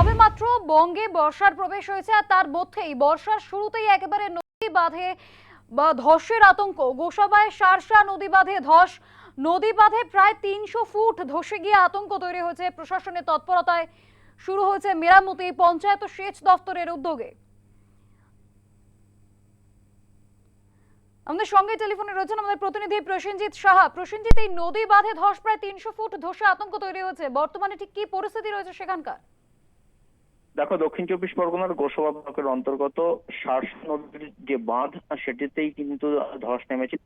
সবেমাত্র বঙ্গে বর্ষার প্রবেশ হয়েছে আর তার মধ্যেই বর্ষার শুরুতেই একেবারে নদী বাঁধে বা ধসের আতঙ্ক। গোসাবায় সারসা নদী বাঁধে ধস। নদী বাঁধে প্রায় তিনশো ফুট ধসে গিয়ে আতঙ্ক তৈরি হয়েছে। প্রশাসনের তৎপরতায় শুরু হয়েছে মেরামতি পঞ্চায়েত সেচ দফতরের উদ্যোগে। আমাদের সঙ্গে টেলিফোনে রয়েছেন আমাদের প্রতিনিধি প্রসেনজিৎ সাহা। প্রসেনজিৎ, এই নদী বাঁধে ধস প্রায় তিনশো ফুট ধসে আতঙ্ক তৈরি হয়েছে। বর্তমানে ঠিক কি পরিস্থিতি রয়েছে সেখানকার? দেখো, দক্ষিণ চব্বিশ পরগনার গোসবা ব্লকের অন্তর্গত শার্স নদীর যে বাঁধ, সেটিতেই কিন্তু ধস নেমেছে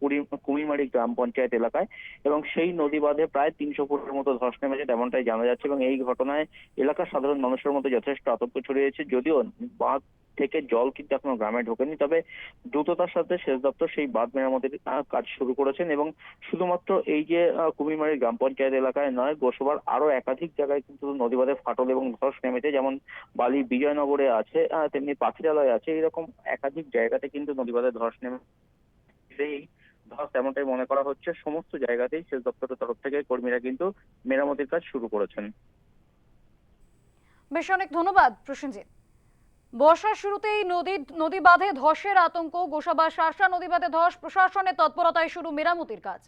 কুমিমারি গ্রাম পঞ্চায়েত এলাকায় এবং সেই নদী বাঁধে প্রায় তিনশো ফুটের মতো ধস নেমেছে তেমনটাই জানা যাচ্ছে এবং এই ঘটনায় এলাকার সাধারণ মানুষের মধ্যে যথেষ্ট আতঙ্ক ছড়িয়েছে যদিও বাঁধ থেকে জল কিন্তু এখনও গ্রামে ঢোকেনি। তবে দ্রুততার সাথে সেচ দপ্তর সেই বাঁধ মেরামতের কাজ শুরু করেছেন এবং শুধুমাত্র এই যে কুমিরমারি গ্রাম পঞ্চায়েত এলাকায় নয়, গোসবার আরও একাধিক জায়গায় কিন্তু নদী বাঁধে ফাটল এবং ধস নেমেছে। যেমন বালি বিজয়নগরে আছে তেমনি পাখিরালয় আছে। এরকম একাধিক জায়গাতে কিন্তু নদী নদীবাদে ধস নেমে সেই ধস তেমনটাই মনে করা হচ্ছে। সমস্ত জায়গাতেই সেচ দপ্তরের তরফ থেকে কর্মীরা কিন্তু মেরামতির কাজ শুরু করেছেন। বেশ, অনেক ধন্যবাদ প্রসেনজিৎ। বর্ষার শুরুতেই নদী নদী বাঁধে ধসের আতঙ্ক, গোসাবা সারসা নদী বাঁধে ধস, প্রশাসনের তৎপরতায় শুরু মেরামতির কাজ।